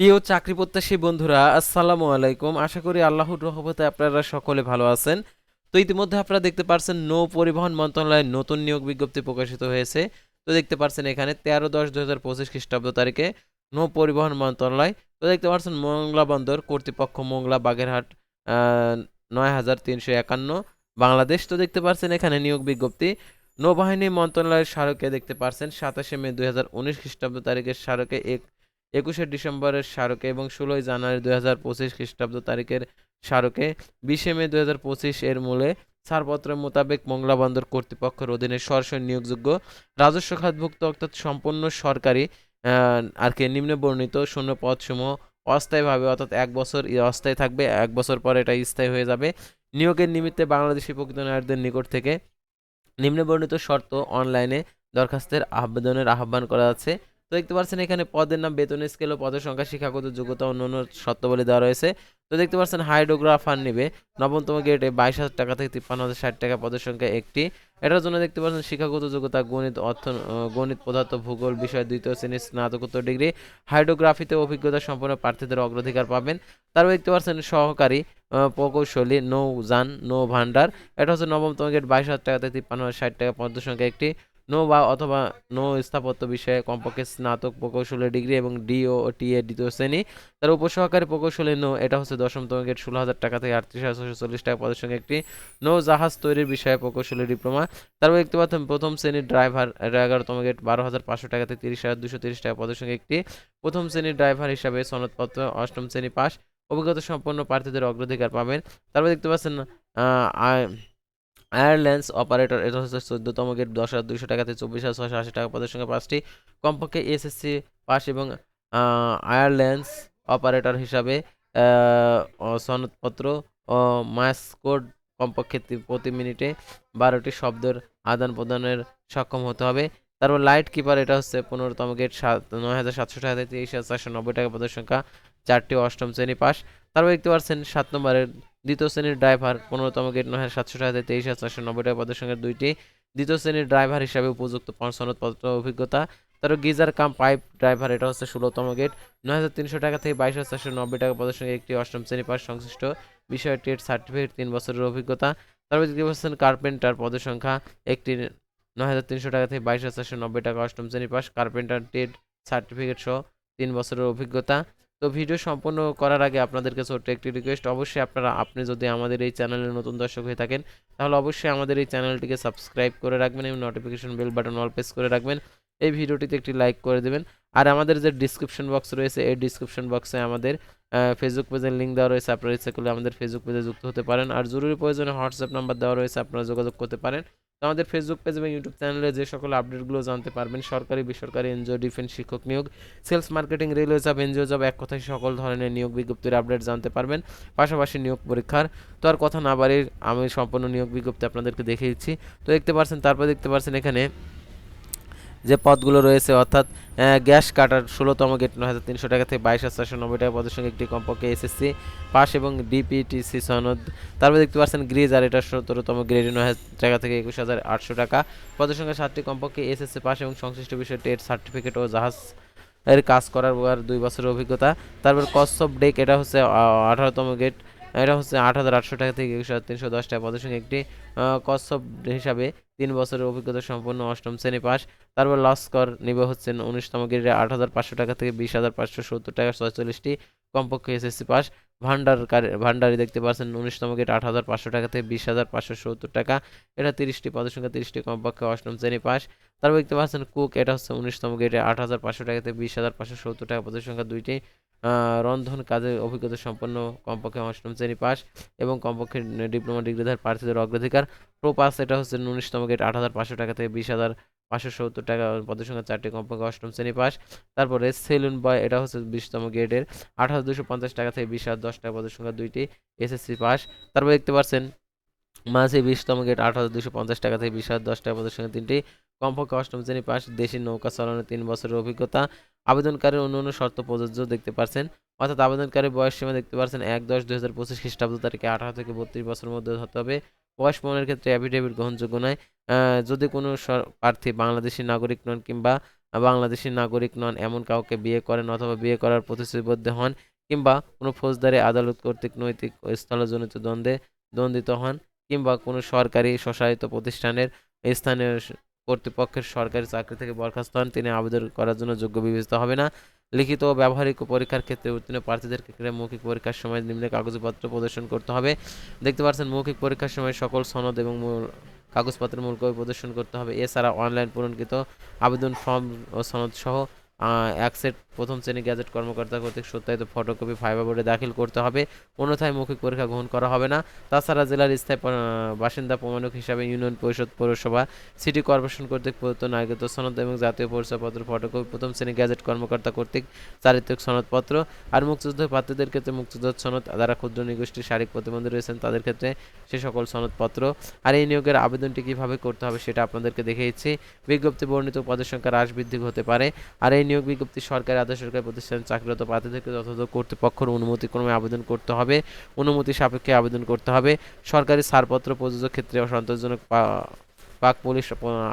প্রিয় চাকরি প্রত্যাশী বন্ধুরা, আসসালামু আলাইকুম। আশা করি আল্লাহর রহমতে আপনারা সকলে ভালো আছেন। তো ইতিমধ্যে আপনারা দেখতে পারছেন, নৌ পরিবহন মন্ত্রণালয়ের নতুন নিয়োগ বিজ্ঞপ্তি প্রকাশিত হয়েছে। তো দেখতে পারছেন এখানে তেরো দশ দু হাজার পঁচিশ খ্রিস্টাব্দ তারিখে নৌ পরিবহন মন্ত্রণালয়, তো দেখতে পাচ্ছেন মোংলা বন্দর, কর্তৃপক্ষ মোংলা, বাগেরহাট নয় হাজার তিনশো একান্ন, বাংলাদেশ। তো দেখতে পারছেন এখানে নিয়োগ বিজ্ঞপ্তি। নৌবাহিনী মন্ত্রণালয়ের স্মারকে দেখতে পারছেন সাতাশে মে দুই হাজার উনিশ খ্রিস্টাব্দ তারিখের স্মারকে এক একুশে ডিসেম্বরের স্মারকে এবং ষোলোই জানুয়ারি দুই হাজার পঁচিশ খ্রিস্টাব্দ তারিখের স্মারকে বিশে মে দুই হাজার পঁচিশ এর মূলে ছাড়পত্র মোতাবেক মংলা বন্দর কর্তৃপক্ষের অধীনে সরাসরি নিয়োগযোগ্য রাজস্ব খাতভুক্ত অর্থাৎ সম্পূর্ণ সরকারি আর কি নিম্নে বর্ণিত শূন্য অস্থায়ীভাবে, অর্থাৎ এক বছর অস্থায়ী থাকবে, এক বছর পরে এটা স্থায়ী হয়ে যাবে। নিয়োগের নিমিত্তে বাংলাদেশি প্রকৃত নারীদের নিকট থেকে নিম্নে বর্ণিত শর্ত অনলাইনে দরখাস্তের আবেদনের আহ্বান করা আছে। তো দেখতে পাচ্ছেন এখানে পদের নাম, বেতন স্কেল ও পদের সংখ্যা, শিক্ষাগত যোগ্যতা, অন্যান্য শর্তাবলী দেওয়া রয়েছে। তো দেখতে পাচ্ছেন হাইড্রোগ্রাফার নেবে। নবমতম গেটে বাইশ হাজার টাকা থেকে তিপ্পান্ন হাজার ষাট টাকা পদের সংখ্যা একটি। এটার জন্য দেখতে পাচ্ছেন শিক্ষাগত যোগ্যতা, গণিত, অর্থ গণিত, পদার্থ, ভূগোল, বিষয়, দ্বিতীয় শ্রেণির স্নাতকোত্তর ডিগ্রি। হাইড্রোগ্রাফিতে অভিজ্ঞতা সম্পন্ন প্রার্থীদের অগ্রাধিকার পাবেন। তারপর দেখতে পাচ্ছেন সহকারী প্রকৌশলী নৌযান নৌ ভান্ডার এটা হচ্ছে নবমতম গেট বাইশ হাজার টাকা থেকে তিপ্পান্ন হাজার ষাট টাকা পদের সংখ্যা একটি। নৌ বা অথবা নো স্থাপত্য বিষয়ে কমপক্ষে স্নাতক প্রকৌশলী ডিগ্রি এবং ডি ও টি এ দ্বিতীয় শ্রেণি। তার উপসহকারী প্রকৌশলী নো, এটা হচ্ছে দশমতম গেট ষোলো হাজার টাকা থেকে আটত্রিশ হাজার ছশো চল্লিশ টাকা পদের সঙ্গে একটি নৌ জাহাজ তৈরির বিষয়ে প্রকৌশলী ডিপ্লোমা। তারপর দেখতে পাচ্ছেন প্রথম শ্রেণির ড্রাইভার এগারোতম গেট বারো হাজার পাঁচশো টাকা থেকে তিরিশ হাজার দুশো তিরিশ টাকা পদের সঙ্গে একটি প্রথম শ্রেণির ড্রাইভার হিসাবে সনদপত্র অষ্টম শ্রেণি পাস অভিজ্ঞতা সম্পন্ন প্রার্থীদের অগ্রাধিকার পাবেন। তারপর দেখতে পাচ্ছেন আয়ারল্যান্ডস অপারেটর এটা হচ্ছে চোদ্দতম গেট, দশ হাজার দুইশো টাকা থেকে চব্বিশ হাজার ছশো আশি টাকা পদের সঙ্গে পাঁচটি। কমপক্ষে এসএসসি পাস এবং আয়ারল্যান্ডস অপারেটর হিসাবে সনদপত্র ও মাস কোড কমপক্ষে প্রতি মিনিটে বারোটি শব্দের আদান প্রদানের সক্ষম হতে হবে। তারপর লাইট কিপার এটা হচ্ছে পনেরোতম গেট, সাত, নয় হাজার সাতশো টাকা তেইশ হাজার চারশো নব্বই টাকা পদের সংখ্যা, চারটি অষ্টম শ্রেণি পাস। তারপর দেখতে পাচ্ছেন সাত নম্বরের দ্বিতীয় শ্রেণির ড্রাইভার পনেরোতম গেট নয় সাতশো টাকা থেকে তেইশ হাজার চারশো নব্বই টাকা পদের সঙ্গে দুইটি। দ্বিতীয় শ্রেণির ড্রাইভার হিসাবে উপযুক্ত সনদপত্র অভিজ্ঞতা। তারপর গিজার কাম পাইপ ড্রাইভার, এটা হচ্ছে ষোলোতম গেট। নয় হাজার তিনশো টাকা থেকে বাইশ হাজার চারশো নব্বই টাকা পদের সঙ্গে একটি অষ্টম শ্রেণি পাস সংশ্লিষ্ট বিষয় টেট সার্টিফিকেট, তিন বছরের অভিজ্ঞতা। তারপর পাচ্ছেন কার্পেন্টার পদের সংখ্যা একটি, নয় হাজার তিনশো টাকা থেকে বাইশ হাজার চারশো নব্বই টাকা অষ্টম শ্রেণি পাস। কার্পেন্টার টেট সার্টিফিকেট সহ তিন বছরের অভিজ্ঞতা। তো ভিডিও সম্পূর্ণ করার আগে আপনাদেরকে ছোট্ট একটি রিকোয়েস্ট অবশ্যই আপনারা, আপনি যদি আমাদের এই চ্যানেলের নতুন দর্শক হয়ে থাকেন, তাহলে অবশ্যই আমাদের এই চ্যানেলটিকে সাবস্ক্রাইব করে রাখবেন এবং notification bell button all press করে রাখবেন। এই ভিডিওটিতে একটি লাইক করে দেবেন। আর আমাদের যে ডিসক্রিপশন বক্স রয়েছে, এই ডিসক্রিপশন বক্সে আমাদের ফেসবুক পেজের লিঙ্ক দেওয়া রয়েছে। আপনারা ইচ্ছা করলে আমাদের ফেসবুক পেজে যুক্ত হতে পারেন। আর জরুরি প্রয়োজনে হোয়াটসঅ্যাপ নাম্বার দেওয়া রয়েছে। আপনারা যোগাযোগ করতে পারেন। তো আমাদের ফেসবুক পেজ এবং ইউটিউব চ্যানেলে যে সকল আপডেটগুলো জানতে পারবেন, সরকারি, বেসরকারি এনজিও ডিফেন্স শিক্ষক নিয়োগ sales marketing railway job NGO job এক কথায় সকল ধরনের নিয়োগ বিজ্ঞপ্তির আপডেট জানতে পারবেন, পাশাপাশি নিয়োগ পরীক্ষার তো আর কথা না বাড়ি আমি সম্পূর্ণ নিয়োগ বিজ্ঞপ্তি আপনাদেরকে দেখিয়েছি তো দেখতে পারছেন, তারপর দেখতে পারছেন এখানে যে পদগুলো রয়েছে, অর্থাৎ গ্যাস কাটার ষোলোতম গেট নয় হাজার তিনশো টাকা থেকে বাইশ হাজার চারশো নব্বই টাকা পদের সঙ্গে একটি কমপক্ষে এসএসসি পাস এবং ডিপিটিসি সনদ। তারপর দেখতে পাচ্ছেন গ্রিজ আর এটা সতেরোতম গ্রেড নয় হাজার টাকা থেকে একুশ হাজার আটশো টাকা। পদের সঙ্গে সাতটি কমপক্ষে এসএসসি পাস এবং সংশ্লিষ্ট বিষয়ে টেট সার্টিফিকেট ও জাহাজ এর কাজ করার দুই বছরের অভিজ্ঞতা। তারপর কসব ডেক, এটা হচ্ছে আঠারোতম গেট এটা হচ্ছে আট হাজার আটশো টাকা থেকে একশো তিনশো দশ টাকা পদের সঙ্গে একটি কসব হিসাবে তিন বছরের অভিজ্ঞতা সম্পন্ন অষ্টম শ্রেণি পাস। তারপর লস্কর নিবে হচ্ছেন উনিশতম গ্রেডে আট হাজার পাঁচশো টাকা থেকে বিশ হাজার পাঁচশো সত্তর টাকা ছয়চল্লিশটি কমপক্ষে এসএসসি পাস। ভান্ডার ভান্ডারি দেখতে পাচ্ছেন, উনিশতম গেট আট হাজার পাঁচশো টাকা থেকে বিশ হাজার পাঁচশো সত্তর টাকা। এটা তিরিশটি পদের সংখ্যা, তিরিশটি কমপক্ষে অষ্টম শ্রেণি পাস। তারপর দেখতে পাচ্ছেন, কুক, এটা হচ্ছে উনিশতম গেটে আট হাজার পাঁচশো টাকা থেকে বিশ হাজার পাঁচশো সত্তর টাকা পদের সংখ্যা দুইটি। রন্ধন কাজে অভিজ্ঞতা সম্পন্ন, কমপক্ষে অষ্টম শ্রেণি পাস এবং কমপক্ষে ডিপ্লোমা ডিগ্রিধার প্রার্থীদের অগ্রাধিকার। প্রো পাস, এটা হচ্ছে উনিশতম গেট আট হাজার পাঁচশো টাকা থেকে বিশ হাজার পাঁচশো সত্তর টাকা পদের সংখ্যা চারটি কমপক্ষে অষ্টম শ্রেণি পাস। তারপরে সেলুন বয়, এটা হচ্ছে বিশতম গ্রেডের। আট হাজার দুশো পঞ্চাশ টাকা থেকে বিশ হাজার দশ টাকা পদের সংখ্যা দুইটি এসএসসি পাস। তারপর দেখতে পাচ্ছেন মাঝে বিশতম গেট আট হাজার দুশো পঞ্চাশ টাকা থেকে বিশ হাজার, দশ টাকা সঙ্গে তিনটি। কমপক্ষে অষ্টম শ্রেণি পাশ, দেশি নৌকা চালানোর তিন বছরের অভিজ্ঞতা। আবেদনকারীর অন্য অন্য শর্ত প্রযোজ্য দেখতে পাচ্ছেন অর্থাৎ আবেদনকারীর বয়স সীমা দেখতে পাচ্ছেন এক, দশ, দুই হাজার পঁচিশ খ্রিস্টাব্দ তারিখে আঠারো থেকে বত্রিশ বছরের মধ্যে হতে হবে। বয়স প্রমাণের ক্ষেত্রে অ্যাফিডেভিট গ্রহণযোগ্য নয়। যদি কোনো প্রার্থী বাংলাদেশি নাগরিক নন কিংবা বাংলাদেশি নাগরিক নন, এমন কাউকে বিয়ে করেন অথবা বিয়ে করার প্রতিশ্রুতিবদ্ধ হন কিংবা কোনো ফৌজদারি আদালত কর্তৃক নৈতিক স্থলজনিত দ্বন্দ্বে দ্বন্দ্বিত হন কিংবা কোনো সরকারি স্বশাসিত প্রতিষ্ঠানের স্থানীয় কর্তৃপক্ষের সরকারি চাকরি থেকে বরখাস্ত হন, তিনি আবেদন করার জন্য যোগ্য বিবেচিত হবে না। লিখিত ও ব্যবহারিক পরীক্ষার ক্ষেত্রে উত্তীর্ণ প্রার্থীদের ক্ষেত্রে মৌখিক পরীক্ষার সময় নিম্নে কাগজপত্র প্রদর্শন করতে হবে। দেখতে পাচ্ছেন, মৌখিক পরীক্ষার সময় সকল সনদ এবং কাগজপত্রের মূল প্রদর্শন করতে হবে। এছাড়া অনলাইন পূরণকৃত আবেদন ফর্ম ও সনদ সহ এক সেট প্রথম শ্রেণি গ্যাজেট কর্মকর্তা কর্তৃক সত্যায়িত ফটোকপি ফাইবার বোর্ডে দাখিল করতে হবে। অন্যথায় মৌখিক পরীক্ষা গ্রহণ করা হবে না। তাছাড়া জেলার স্থায়ী বাসিন্দা, প্রমাণক হিসাবে ইউনিয়ন পরিষদ, পৌরসভা সিটি কর্পোরেশন কর্তৃক প্রদত্ত নাগরিকত্ব সনদ এবং জাতীয় পরিচয়পত্র ফটোকপি প্রথম শ্রেণি গ্যাজেট কর্মকর্তা কর্তৃক চারিত্রিক সনদপত্র আর মুক্তিযুদ্ধ প্রার্থীদের ক্ষেত্রে মুক্তিযুদ্ধ সনদ যারা ক্ষুদ্র নিগোষ্ঠীর শারীরিক প্রতিবন্ধী রয়েছেন তাদের ক্ষেত্রে সে সকল সনদপত্র। আর এই নিয়োগের আবেদনটি কীভাবে করতে হবে সেটা আপনাদেরকে দেখিয়েছি বিজ্ঞপ্তি বর্ণিত পদের সংখ্যা হ্রাস বৃদ্ধি হতে পারে। আর এই নিয়োগ বিজ্ঞপ্তি সরকারি, আধা সরকারি প্রতিষ্ঠান চাকরিরত প্রার্থীদেরকে যথাযথ কর্তৃপক্ষের অনুমতি ক্রমে আবেদন করতে হবে। অনুমতি সাপেক্ষে আবেদন করতে হবে। সরকারি ছাড়পত্র প্রযোজক ক্ষেত্রে সন্তোষজনক পাক পুলিশ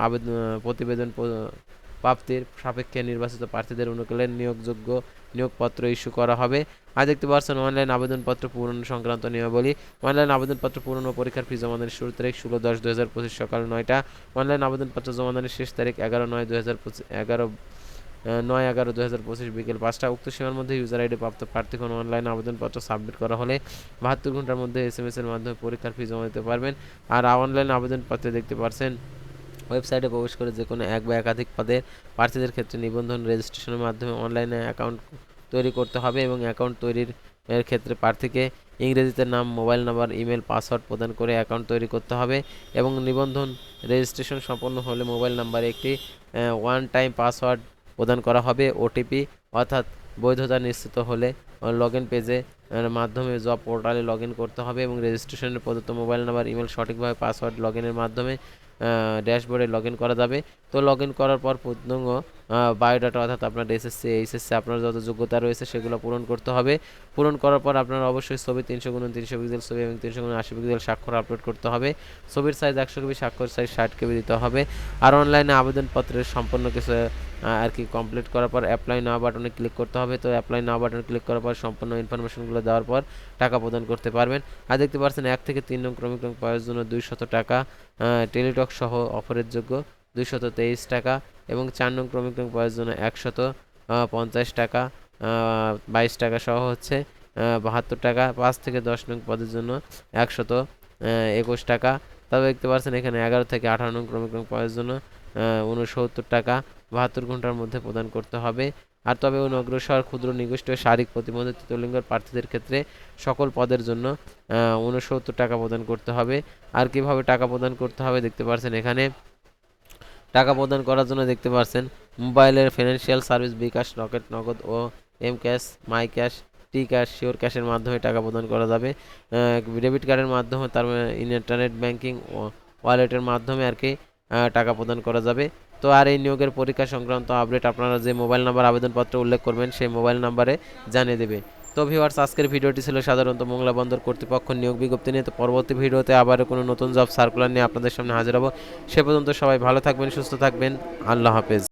আবেদন প্রতিবেদন প্রাপ্তির সাপেক্ষে নির্বাচিত প্রার্থীদের অনুকূলে নিয়োগযোগ্য নিয়োগপত্র ইস্যু করা হবে। আর দেখতে পাচ্ছেন অনলাইন আবেদনপত্র পূরণ সংক্রান্ত নিয়মাবলী। অনলাইন আবেদনপত্র পূরণ ও পরীক্ষার ফি জমাদানের শুরু তারিখ ষোলো দশ দু হাজার পঁচিশ সকাল নয়টা। অনলাইন আবেদনপত্র জমাদানের শেষ তারিখ এগারো নয় দু হাজার পঁচিশ এগারো নয় এগারো দু হাজার পঁচিশ বিকেল পাঁচটা। উক্ত সীমার মধ্যে ইউজার আইডি প্রাপ্ত প্রার্থীগণ অনলাইন আবেদনপত্র সাবমিট করা হলে বাহাত্তর ঘণ্টার মধ্যে এস এম এস এর মাধ্যমে পরীক্ষার ফি জমা দিতে পারবেন। আর অনলাইন আবেদনপত্রে দেখতে পারছেন ওয়েবসাইটে প্রবেশ করে যে কোনো এক বা একাধিক পদের প্রার্থীদের ক্ষেত্রে নিবন্ধন রেজিস্ট্রেশনের মাধ্যমে অনলাইনে অ্যাকাউন্ট তৈরি করতে হবে এবং অ্যাকাউন্ট তৈরির, এর ক্ষেত্রে প্রার্থীকে ইংরেজিতে নাম মোবাইল নাম্বার ইমেল পাসওয়ার্ড প্রদান করে অ্যাকাউন্ট তৈরি করতে হবে এবং নিবন্ধন রেজিস্ট্রেশন সম্পন্ন হলে মোবাইল নাম্বারে একটি ওয়ান টাইম পাসওয়ার্ড প্রদান করা হবে। ওটিপি অর্থাৎ বৈধতা নিশ্চিত হলে লগ ইন পেজে মাধ্যমে জব পোর্টালে লগ ইন করতে হবে এবং রেজিস্ট্রেশনের প্রদত্ত মোবাইল নাম্বার ইমেল সঠিকভাবে পাসওয়ার্ড লগ মাধ্যমে ড্যাশবোর্ডে লগ ইন করা যাবে। তো লগ ইন করার পর পূর্ণাঙ্গ বায়োডাটা অর্থাৎ আপনার এসএসসি এইচএসসি আপনার যত যোগ্যতা রয়েছে সেগুলো পূরণ করতে হবে। পূরণ করার পর আপনার অবশ্যই ছবি তিনশো গুণ তিনশো পিক্সেল ছবি এবং তিনশো গুণ আশি পিক্সেল স্বাক্ষর আপলোড করতে হবে। ছবির সাইজ একশো কেবি, স্বাক্ষর সাইজ ষাট কেবি দিতে হবে। আর অনলাইনে আবেদনপত্রের সম্পূর্ণ কিছু আর কি কমপ্লিট করার পর অ্যাপ্লাই নাও বাটনে ক্লিক করতে হবে। তো অ্যাপ্লাই নাও বাটনে ক্লিক করার পর সম্পূর্ণ ইনফরমেশনগুলো দেওয়ার পর টাকা প্রদান করতে পারবেন। আর দেখতে পাচ্ছেন এক থেকে তিন নং ক্রমিক রং পাওয়ার জন্য দুইশত টাকা টেলিটক সহ অফারের যোগ্য দুইশত তেইশ টাকা। এবং চার নং ক্রমিক রং পাওয়ার জন্য একশত পঞ্চাশ টাকা বাইশ টাকা সহ হচ্ছে বাহাত্তর টাকা, পাঁচ থেকে দশ নং পদের জন্য একশত একুশ টাকা। তবে দেখতে পাচ্ছেন এখানে এগারো থেকে আঠারো নং ক্রমিক রং পাওয়ার জন্য উনসত্তর টাকা, বাহাত্তর ঘণ্টার মধ্যে প্রদান করতে হবে। আর তবে অনগ্রসর ক্ষুদ্র নিগোষ্ঠী শারীরিক প্রতিবন্ধী, তৃতীয়লিঙ্গের প্রার্থীদের ক্ষেত্রে সকল পদের জন্য উনসত্তর টাকা প্রদান করতে হবে। আর কীভাবে টাকা প্রদান করতে হবে দেখতে পাচ্ছেন এখানে টাকা প্রদান করার জন্য দেখতে পাচ্ছেন মোবাইলের financial service bKash, Rocket Nagad O M cash my cash T cash sure ক্যাশের মাধ্যমে টাকা প্রদান করা যাবে। ডেবিট কার্ডের মাধ্যমে তার ইন্টারনেট ব্যাংকিং ওয়ালেটের মাধ্যমে আর কি টাকা প্রদান করা যাবে। তো আর এই নিয়োগের পরীক্ষা সংক্রান্ত আপডেট আপনারা যে মোবাইল নাম্বার আবেদনপত্রে উল্লেখ করবেন, সেই মোবাইল নাম্বারে জানিয়ে দেবে। তো ভিউয়ার্স আজকের ভিডিওটি ছিল সাধারণত মোংলা বন্দর কর্তৃপক্ষ নিয়োগ বিজ্ঞপ্তি নিয়ে। তো পরবর্তী ভিডিওতে আবারও কোনো নতুন জব সার্কুলার নিয়ে আপনাদের সামনে হাজির হব। সে পর্যন্ত সবাই ভালো থাকবেন, সুস্থ থাকবেন। আল্লাহ হাফেজ।